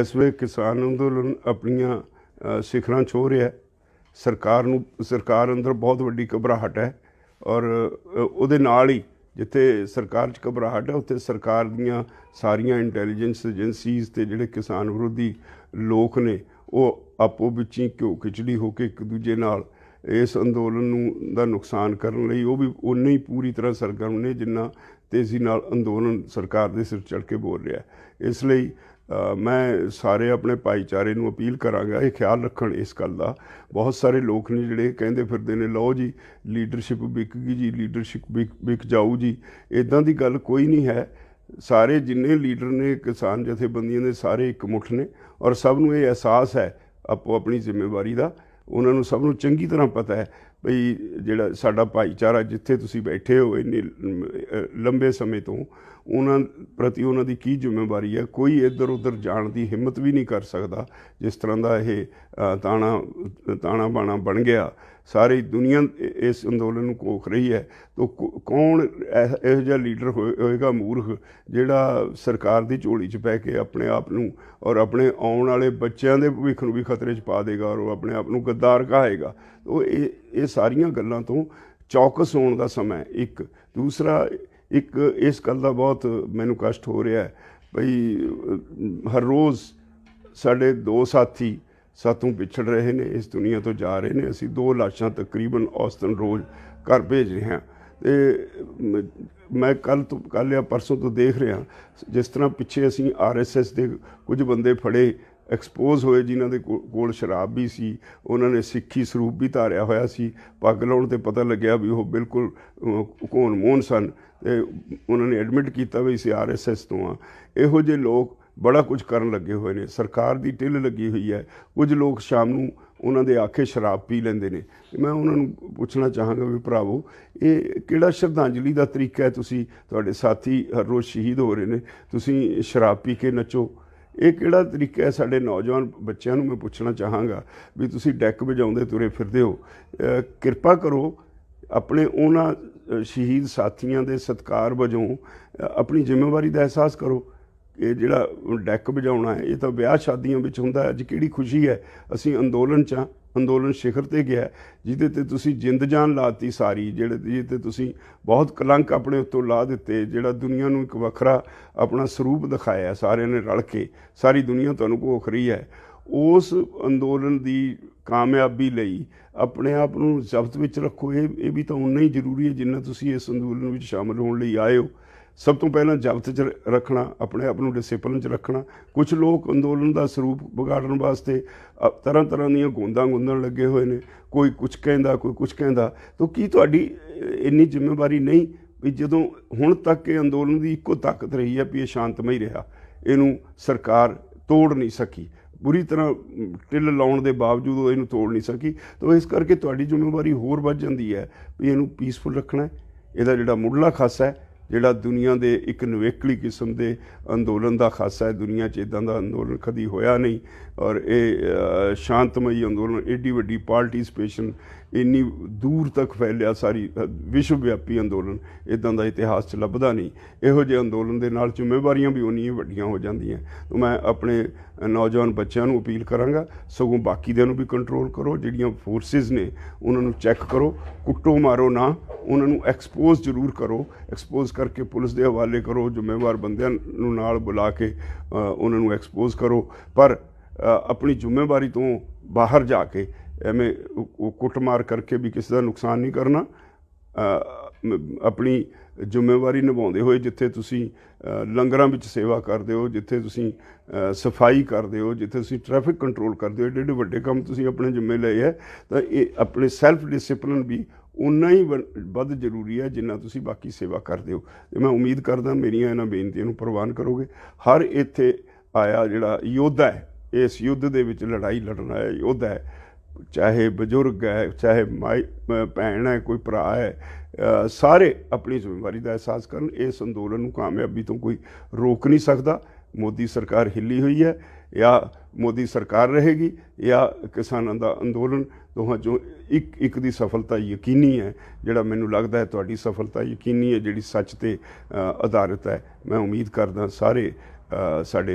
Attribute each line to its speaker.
Speaker 1: ਇਸ ਵੇਲੇ ਕਿਸਾਨ ਅੰਦੋਲਨ ਆਪਣੀਆਂ ਸਿਖਰਾਂ ਛੋਹ ਰਿਹਾ ਹੈ। ਸਰਕਾਰ ਨੂੰ, ਸਰਕਾਰ ਅੰਦਰ ਬਹੁਤ ਵੱਡੀ ਘਬਰਾਹਟ ਹੈ ਔਰ ਉਹਦੇ ਨਾਲ ਹੀ ਜਿੱਥੇ ਸਰਕਾਰ 'ਚ ਘਬਰਾਹਟ ਹੈ, ਉੱਥੇ ਸਰਕਾਰ ਦੀਆਂ ਸਾਰੀਆਂ ਇੰਟੈਲੀਜੈਂਸ ਏਜੰਸੀਜ਼ ਤੇ ਜਿਹੜੇ ਕਿਸਾਨ ਵਿਰੋਧੀ ਲੋਕ ਨੇ, ਉਹ ਆਪੋ ਵਿੱਚ ਹੀ ਘਿਓ ਖਿਚੜੀ ਹੋ ਕੇ ਇੱਕ ਦੂਜੇ ਨਾਲ ਇਸ ਅੰਦੋਲਨ ਨੂੰ, ਦਾ ਨੁਕਸਾਨ ਕਰਨ ਲਈ ਉਹ ਵੀ ਉਨੇ ਹੀ ਪੂਰੀ ਤਰ੍ਹਾਂ ਸਰਗਰਮ ਨੇ ਜਿੰਨਾ ਤੇਜ਼ੀ ਨਾਲ ਅੰਦੋਲਨ ਸਰਕਾਰ ਦੇ ਸਿਰ ਚੜ੍ਹ ਕੇ ਬੋਲ ਰਿਹਾ ਇਸ ਲਈ ਮੈਂ ਸਾਰੇ ਆਪਣੇ ਭਾਈਚਾਰੇ ਨੂੰ ਅਪੀਲ ਕਰਾਂਗਾ, ਇਹ ਖਿਆਲ ਰੱਖਣ ਇਸ ਗੱਲ ਦਾ। ਬਹੁਤ ਸਾਰੇ ਲੋਕ ਨੇ ਜਿਹੜੇ ਕਹਿੰਦੇ ਫਿਰਦੇ ਨੇ, ਲਓ ਜੀ, ਲੀਡਰਸ਼ਿਪ ਵਿਕ ਗਈ ਜੀ, ਲੀਡਰਸ਼ਿਪ ਵਿਕ ਵਿਕ ਜਾਊ ਜੀ। ਇਦਾਂ ਦੀ ਗੱਲ ਕੋਈ ਨਹੀਂ ਹੈ। ਸਾਰੇ ਜਿੰਨੇ ਲੀਡਰ ਨੇ, ਕਿਸਾਨ ਜਥੇਬੰਦੀਆਂ ਦੇ ਸਾਰੇ ਇੱਕ ਮੁੱਠ ਨੇ ਔਰ ਸਭ ਨੂੰ ਇਹ ਅਹਿਸਾਸ ਹੈ ਆਪੋ ਆਪਣੀ ਜ਼ਿੰਮੇਵਾਰੀ ਦਾ। ਉਹਨਾਂ ਨੂੰ ਸਭ ਨੂੰ ਚੰਗੀ ਤਰ੍ਹਾਂ ਪਤਾ ਹੈ। ਭਈ ਜਿਹੜਾ ਸਾਡਾ ਭਾਈਚਾਰਾ ਜਿੱਥੇ ਤੁਸੀਂ ਬੈਠੇ ਹੋ ਇੰਨੇ ਲੰਬੇ ਸਮੇਂ ਤੋਂ, ਉਹਨਾਂ ਪ੍ਰਤੀ ਉਹਨਾਂ ਦੀ ਕੀ ਜ਼ਿੰਮੇਵਾਰੀ ਹੈ? ਕੋਈ ਇੱਧਰ ਉੱਧਰ ਜਾਣ ਦੀ ਹਿੰਮਤ ਵੀ ਨਹੀਂ ਕਰ ਸਕਦਾ, ਜਿਸ ਤਰ੍ਹਾਂ ਦਾ ਇਹ ਤਾਣਾ ਤਾਣਾ ਬਾਣਾ ਬਣ ਗਿਆ। ਸਾਰੀ ਦੁਨੀਆ ਇਸ ਅੰਦੋਲਨ ਨੂੰ ਕੋਖ ਰਹੀ ਹੈ। ਤੋ ਕੌ- ਕੌਣ ਇਹ- ਇਹੋ ਜਿਹਾ ਲੀਡਰ ਹੋਏ- ਹੋਏਗਾ ਮੂਰਖ, ਜਿਹੜਾ ਸਰਕਾਰ ਦੀ ਝੋਲੀ 'ਚ ਪੈ ਕੇ ਆਪਣੇ ਆਪ ਨੂੰ ਔਰ ਆਪਣੇ ਆਉਣ ਵਾਲੇ ਬੱਚਿਆਂ ਦੇ ਭਵਿੱਖ ਨੂੰ ਵੀ ਖਤਰੇ 'ਚ ਪਾ ਦੇਗਾ ਔਰ ਉਹ ਆਪਣੇ ਆਪ ਨੂੰ ਗੱਦਾਰ ਕਹਾਏਗਾ? ਉਹ ਇਹ ਇਹ ਸਾਰੀਆਂ ਗੱਲਾਂ ਤੋਂ ਚੌਕਸ ਹੋਣ ਦਾ ਸਮਾਂ ਇੱਕ, ਦੂਸਰਾ, ਇੱਕ ਇਸ ਗੱਲ ਦਾ ਬਹੁਤ ਮੈਨੂੰ ਕਸ਼ਟ ਹੋ ਰਿਹਾ ਹੈ ਭਈ ਹਰ ਰੋਜ਼ ਸਾਡੇ ਦੋ ਸਾਥੀ ਸਾਥੋਂ ਵਿਛੜ ਰਹੇ ਨੇ, ਇਸ ਦੁਨੀਆ ਤੋਂ ਜਾ ਰਹੇ ਨੇ। ਅਸੀਂ ਦੋ ਲਾਸ਼ਾਂ ਤਕਰੀਬਨ ਔਸਤਨ ਰੋਜ਼ ਘਰ ਭੇਜ ਰਹੇ ਹਾਂ। ਤੇ ਮੈਂ ਕੱਲ ਤੋਂ ਕੱਲ ਜਾਂ ਪਰਸੋਂ ਤੋਂ ਦੇਖ ਰਿਹਾ, ਜਿਸ ਤਰ੍ਹਾਂ ਪਿੱਛੇ ਅਸੀਂ ਆਰਐਸਐਸ ਦੇ ਕੁਝ ਬੰਦੇ ਫੜੇ ਐਕਸਪੋਜ਼ ਹੋਏ ਜਿਨ੍ਹਾਂ ਦੇ ਕੋਲ ਸ਼ਰਾਬ ਵੀ ਸੀ, ਉਹਨਾਂ ਨੇ ਸਿੱਖੀ ਸਰੂਪ ਵੀ ਧਾਰਿਆ ਹੋਇਆ ਸੀ, ਪੱਗ ਲਾਉਣ ਤੇ ਪਤਾ ਲੱਗਿਆ ਵੀ ਉਹ ਬਿਲਕੁਲ ਕੋਨ ਮੋਹਨ ਸਨ ਤੇ ਉਹਨਾਂ ਨੇ ਐਡਮਿਟ ਕੀਤਾ ਵੀ ਸੀ ਆਰਐਸਐਸ ਤੋਂ ਆ। ਇਹੋ ਜਿਹੇ ਲੋਕ ਬੜਾ ਕੁਝ ਕਰਨ ਲੱਗੇ ਹੋਏ ਨੇ। ਸਰਕਾਰ ਦੀ ਢਿੱਲ ਲੱਗੀ ਹੋਈ ਹੈ। ਕੁਝ ਲੋਕ ਸ਼ਾਮ ਨੂੰ ਉਹਨਾਂ ਦੇ ਆਖੇ ਸ਼ਰਾਬ ਪੀ ਲੈਂਦੇ ਨੇ। ਮੈਂ ਉਹਨਾਂ ਨੂੰ ਪੁੱਛਣਾ ਚਾਹਾਂਗਾ ਵੀ ਭਰਾਵੋ, ਇਹ ਕਿਹੜਾ ਸ਼ਰਧਾਂਜਲੀ ਦਾ ਤਰੀਕਾ ਹੈ? ਤੁਸੀਂ, ਤੁਹਾਡੇ ਸਾਥੀ ਹਰ ਰੋਜ਼ ਸ਼ਹੀਦ ਹੋ ਰਹੇ ਨੇ। ਤੁਸੀਂ ਸ਼ਰਾਬ ਪੀ ਕੇ ਨੱਚੋ। ਇਹ ਕਿਹੜਾ ਤਰੀਕਾ ਹੈ? ਸਾਡੇ ਨੌਜਵਾਨ ਬੱਚਿਆਂ ਨੂੰ ਮੈਂ ਪੁੱਛਣਾ ਚਾਹਾਂਗਾ ਵੀ ਤੁਸੀਂ ਡੈਕ ਵਜਾਉਂਦੇ ਤੁਰੇ ਫਿਰਦੇ ਹੋ। ਕਿਰਪਾ ਕਰੋ ਆਪਣੇ ਉਹਨਾਂ ਸ਼ਹੀਦ ਸਾਥੀਆਂ ਦੇ ਸਤਕਾਰ ਵਜੋਂ ਆਪਣੀ ਜ਼ਿੰਮੇਵਾਰੀ ਦਾ ਅਹਿਸਾਸ ਕਰੋ। ਇਹ ਜਿਹੜਾ ਡੈਕ ਵਜਾਉਣਾ ਹੈ ਇਹ ਤਾਂ ਵਿਆਹ ਸ਼ਾਦੀਆਂ ਵਿੱਚ ਹੁੰਦਾ ਅੱਜ ਕਿਹੜੀ ਖੁਸ਼ੀ ਹੈ? ਅਸੀਂ ਅੰਦੋਲਨ ਚ ਹਾਂ, ਅੰਦੋਲਨ ਸਿਖਰ ਤੇ ਗਿਆ ਜਿਹਦੇ ਤੇ ਤੁਸੀਂ ਜਿੰਦ ਜਾਨ ਲਾਤੀ ਸਾਰੀ ਜਿਹੜੇ ਜਿਹਦੇ ਤੇ ਤੁਸੀਂ ਬਹੁਤ ਕਲੰਕ ਆਪਣੇ ਉੱਤੋਂ ਲਾ ਦਿੱਤੇ ਜਿਹੜਾ ਦੁਨੀਆ ਨੂੰ ਇੱਕ ਵੱਖਰਾ ਆਪਣਾ ਸਰੂਪ ਦਿਖਾਇਆ ਸਾਰਿਆਂ ਨੇ ਰਲ ਕੇ। ਸਾਰੀ ਦੁਨੀਆ ਤੁਹਾਨੂੰ ਭੋਖ ਰਹੀ ਹੈ। ਉਸ ਅੰਦੋਲਨ ਦੀ ਕਾਮਯਾਬੀ ਲਈ ਆਪਣੇ ਆਪ ਨੂੰ ਜ਼ਬਤ ਵਿੱਚ ਰੱਖੋ। ਇਹ ਇਹ ਵੀ ਤਾਂ ਉਨਾ ਹੀ ਜ਼ਰੂਰੀ ਹੈ ਜਿੰਨਾ ਤੁਸੀਂ ਇਸ ਅੰਦੋਲਨ ਵਿੱਚ ਸ਼ਾਮਲ ਹੋਣ ਲਈ ਆਏ ਹੋ। ਸਭ ਤੋਂ ਪਹਿਲਾਂ ਜ਼ਬਤ 'ਚ ਰ- ਰੱਖਣਾ ਆਪਣੇ ਆਪ ਨੂੰ ਡਿਸਪਲਿਨ 'ਚ ਰੱਖਣਾ। ਕੁਝ ਲੋਕ ਅੰਦੋਲਨ ਦਾ ਸਰੂਪ ਵਿਗਾੜਨ ਵਾਸਤੇ ਅ, ਤਰ੍ਹਾਂ ਤਰ੍ਹਾਂ ਦੀਆਂ ਗੋਂਦਾਂ ਗੁੰਦਣ ਲੱਗੇ ਹੋਏ ਨੇ। ਕੋਈ ਕੁਝ ਕਹਿੰਦਾ ਕੋਈ ਕੁਝ ਕਹਿੰਦਾ। ਤਾਂ ਕੀ ਤੁਹਾਡੀ ਇੰਨੀ ਜ਼ਿੰਮੇਵਾਰੀ ਨਹੀਂ ਵੀ ਜਦੋਂ ਹੁਣ ਤੱਕ ਇਹ ਅੰਦੋਲਨ ਦੀ ਇੱਕੋ ਤਾਕਤ ਰਹੀ ਹੈ ਵੀ ਇਹ ਸ਼ਾਂਤਮਈ ਰਿਹਾ ਇਹਨੂੰ ਸਰਕਾਰ ਤੋੜ ਨਹੀਂ ਸਕੀ। ਬੁਰੀ ਤਰ੍ਹਾਂ ਅਮ, ਲਾਉਣ ਦੇ ਬਾਵਜੂਦ ਉਹ ਇਹਨੂੰ ਤੋੜ ਨਹੀਂ ਸਕੀ। ਤਾਂ ਇਸ ਕਰਕੇ ਤੁਹਾਡੀ ਜ਼ਿੰਮੇਵਾਰੀ ਹੋਰ ਵੱਧ ਜਾਂਦੀ ਹੈ ਵੀ ਇਹਨੂੰ ਪੀਸਫੁਲ ਰੱਖਣਾ ਇਹਦਾ ਜਿਹੜਾ ਮੁੱਢਲਾ ਖਾਸਾ ਹੈ ਜਿਹੜਾ ਦੁਨੀਆ ਦੇ ਇੱਕ ਨਵੇਕਲੀ ਕਿਸਮ ਦੇ ਅੰਦੋਲਨ ਦਾ ਖਾਸਾ ਹੈ, ਦੁਨੀਆ 'ਚ ਇਦਾਂ ਦਾ ਅੰਦੋਲਨ ਕਦੀ ਹੋਇਆ ਨਹੀਂ ਔਰ ਇਹ ਸ਼ਾਂਤਮਈ ਅੰਦੋਲਨ, ਏਡੀ ਵੱਡੀ ਪਾਰਟਿਸਪੇਸ਼ਨ ਇੰਨੀ ਦੂਰ ਤੱਕ ਫੈਲਿਆ ਸਾਰੀ ਵਿਸ਼ਵ ਵਿਆਪੀ ਅੰਦੋਲਨ ਇਦਾਂ ਦਾ ਇਤਿਹਾਸ 'ਚ ਲੱਭਦਾ ਨਹੀਂ। ਇਹੋ ਜਿਹੇ ਅੰਦੋਲਨ ਦੇ ਨਾਲ ਜ਼ਿੰਮੇਵਾਰੀਆਂ ਵੀ ਉਨੀਆਂ ਵੱਡੀਆਂ ਹੋ ਜਾਂਦੀਆਂ। ਤਾਂ ਮੈਂ ਆਪਣੇ ਨੌਜਵਾਨ ਬੱਚਿਆਂ ਨੂੰ ਅਪੀਲ ਕਰਾਂਗਾ, ਸਗੋਂ ਬਾਕੀ ਦਿਆਂ ਨੂੰ ਵੀ ਕੰਟਰੋਲ ਕਰੋ, ਜਿਹੜੀਆਂ ਫੋਰਸਿਸ ਨੇ, ਉਹਨਾਂ ਨੂੰ ਚੈੱਕ ਕਰੋ, ਕੁੱਟੋ ਮਾਰੋ ਨਾ, ਉਹਨਾਂ ਨੂੰ ਐਕਸਪੋਜ਼ ਜ਼ਰੂਰ ਕਰੋ ਐਕਸਪੋਜ਼ ਕਰਕੇ ਪੁਲਿਸ ਦੇ ਹਵਾਲੇ ਕਰੋ, ਜ਼ਿੰਮੇਵਾਰ ਬੰਦਿਆਂ ਨੂੰ ਨਾਲ ਬੁਲਾ ਕੇ ਉਹਨਾਂ ਨੂੰ ਐਕਸਪੋਜ਼ ਕਰੋ। ਪਰ ਆਪਣੀ ਜ਼ਿੰਮੇਵਾਰੀ ਤੋਂ ਬਾਹਰ ਜਾ ਕੇ ਐਵੇਂ ਕੁੱਟਮਾਰ ਕਰਕੇ ਵੀ ਕਿਸੇ ਦਾ ਨੁਕਸਾਨ ਨਹੀਂ ਕਰਨਾ ਆਪਣੀ ਜ਼ਿੰਮੇਵਾਰੀ ਨਿਭਾਉਂਦੇ ਹੋਏ ਜਿੱਥੇ ਤੁਸੀਂ ਲੰਗਰਾਂ ਵਿੱਚ ਸੇਵਾ ਕਰਦੇ ਹੋ, ਜਿੱਥੇ ਤੁਸੀਂ ਸਫ਼ਾਈ ਕਰਦੇ ਹੋ, ਜਿੱਥੇ ਤੁਸੀਂ ਟ੍ਰੈਫਿਕ ਕੰਟਰੋਲ ਕਰਦੇ ਹੋ ਏਡੇ ਏਡੇ ਵੱਡੇ ਕੰਮ ਤੁਸੀਂ ਆਪਣੇ ਜ਼ਿੰਮੇ ਲਏ ਹੈ, ਤਾਂ ਇਹ ਆਪਣੇ ਸੈਲਫ ਡਿਸਪਲਿਨ ਵੀ ਉਨਾ ਹੀ ਵ- ਵੱਧ ਜ਼ਰੂਰੀ ਹੈ ਜਿੰਨਾ ਤੁਸੀਂ ਬਾਕੀ ਸੇਵਾ ਕਰਦੇ ਹੋ। ਤੇ ਮੈਂ ਉਮੀਦ ਕਰਦਾ ਮੇਰੀਆਂ ਇਹਨਾਂ ਬੇਨਤੀਆਂ ਨੂੰ ਪ੍ਰਵਾਨ ਕਰੋਗੇ। ਹਰ ਇੱਥੇ ਆਇਆ ਜਿਹੜਾ ਯੋਧਾ ਹੈ, ਇਸ ਯੁੱਧ ਦੇ ਵਿੱਚ ਲੜਾਈ ਲੜਨ ਆਇਆ ਯੋਧਾ ਹੈ। ਚਾਹੇ ਬਜ਼ੁਰਗ ਹੈ, ਚਾਹੇ ਮਾਈ ਭੈਣ ਹੈ, ਕੋਈ ਭਰਾ ਹੈ ਸਾਰੇ ਆਪਣੀ ਜ਼ਿੰਮੇਵਾਰੀ ਦਾ ਅਹਿਸਾਸ ਕਰਨ। ਇਸ ਅੰਦੋਲਨ ਨੂੰ ਕਾਮਯਾਬੀ ਤੋਂ ਕੋਈ ਰੋਕ ਨਹੀਂ ਸਕਦਾ। ਮੋਦੀ ਸਰਕਾਰ ਹਿੱਲੀ ਹੋਈ ਹੈ, ਜਾਂ ਮੋਦੀ ਸਰਕਾਰ ਰਹੇਗੀ, ਜਾਂ ਕਿਸਾਨਾਂ ਦਾ ਅੰਦੋਲਨ ਦੋਹਾਂ ਚੋਂ ਇੱਕ ਇੱਕ ਦੀ ਸਫਲਤਾ ਯਕੀਨੀ ਹੈ, ਜਿਹੜਾ ਮੈਨੂੰ ਲੱਗਦਾ ਹੈ ਤੁਹਾਡੀ ਸਫਲਤਾ ਯਕੀਨੀ ਹੈ, ਜਿਹੜੀ ਸੱਚ ਤੇ ਆਧਾਰਿਤ ਹੈ। ਮੈਂ ਉਮੀਦ ਕਰਦਾ ਸਾਰੇ ਸਾਡੇ